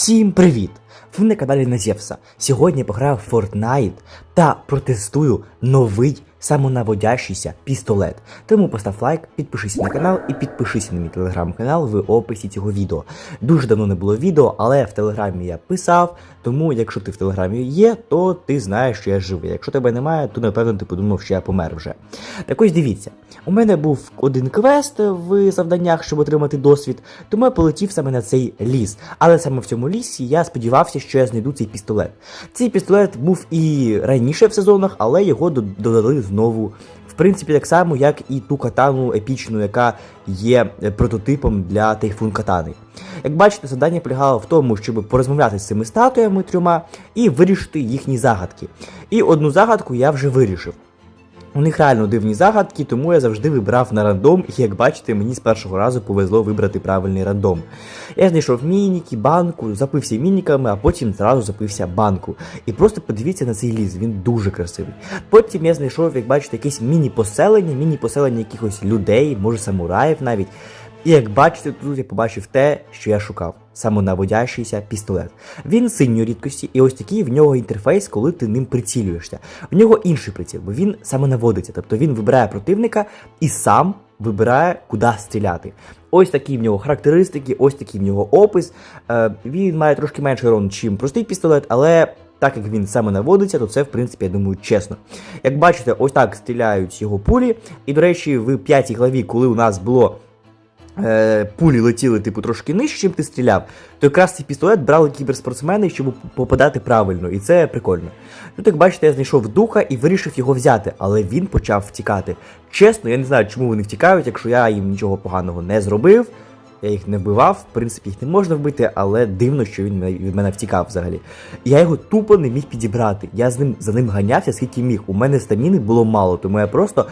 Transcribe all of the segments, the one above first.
Всім привіт! Ви на каналі Назєвса. Сьогодні я пограв в Fortnite та протестую новий самонаводящийся пістолет. Тому постав лайк, підпишися на канал і підпишися на мій телеграм-канал в описі цього відео. Дуже давно не було відео, але в телеграмі я писав. Тому, якщо ти в телеграмі є, то ти знаєш, що я живий. Якщо тебе немає, то напевно ти подумав, що я помер вже. Так ось дивіться, у мене був один квест в завданнях, щоб отримати досвід, тому я полетів саме на цей ліс. Але саме в цьому лісі я сподівався, що я знайду цей пістолет. Цей пістолет був і раніше в сезонах, але його додали знову. В принципі, так само, як і ту катану епічну, яка є е, прототипом для тайфун катани. Як бачите, завдання полягало в тому, щоб порозмовляти з цими статуями трьома і вирішити їхні загадки. І одну загадку я вже вирішив. У них реально дивні загадки, тому я завжди вибирав на рандом, і як бачите, мені з першого разу повезло вибрати правильний рандом. Я знайшов мініки, банку, запився мініками, а потім зразу запився банку. І просто подивіться на цей ліс, він дуже красивий. Потім я знайшов, як бачите, якесь міні-поселення, міні-поселення якихось людей, може самураїв навіть. І як бачите, тут я побачив те, що я шукав самонаводящийся пістолет. Він синьої рідкості, і ось такий в нього інтерфейс, коли ти ним прицілюєшся. В нього інший приціл, бо він самонаводиться, тобто він вибирає противника і сам вибирає, куди стріляти. Ось такі в нього характеристики, ось такий в нього опис. Е, він має трошки менший урон, ніж простий пістолет, але. Так як він саме наводиться, то це, в принципі, я думаю, чесно. Як бачите, ось так стріляють його пулі. І, до речі, в п'ятій главі, коли у нас було пулі летіли, типу, трошки нижче, чим ти стріляв, то якраз цей пістолет брали кіберспортсмени, щоб попадати правильно, і це прикольно. Тут, як бачите, я знайшов духа і вирішив його взяти, але він почав втікати. Чесно, я не знаю, чому вони втікають, якщо я їм нічого поганого не зробив. Я їх не вбивав, в принципі, їх не можна вбити, але дивно, що він від мене втікав взагалі. Я його тупо не міг підібрати. Я з ним за ним ганявся, скільки міг. У мене стаміни було мало, тому я просто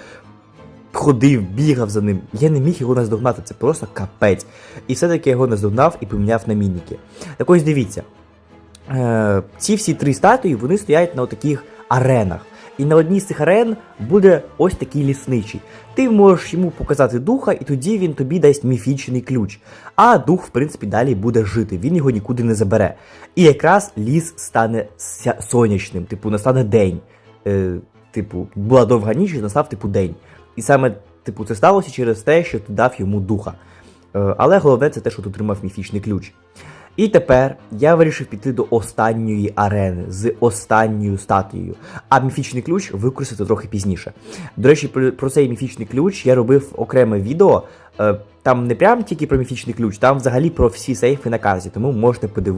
ходив, бігав за ним. Я не міг його наздогнати, це просто капець. І все-таки його наздогнав і поміняв на мініки. Так ось дивіться. Е, ці всі три статуї вони стоять на таких аренах. І на одній з цих арен буде ось такий лісничий. Ти можеш йому показати духа, і тоді він тобі дасть міфічний ключ. А дух, в принципі, далі буде жити, він його нікуди не забере. І якраз ліс стане сонячним, типу, настане день. Е, типу, була довга ніч, і настав типу день. І саме, типу, це сталося через те, що ти дав йому духа. Е, але головне це те, що ти отримав міфічний ключ. І тепер я вирішив піти до останньої арени з останньою статуєю, а міфічний ключ використати трохи пізніше. До речі, про, про цей міфічний ключ я робив окреме відео. Е, Там не прям тільки про міфічний ключ, там взагалі про всі сейфи на карті, тому можете подивитися.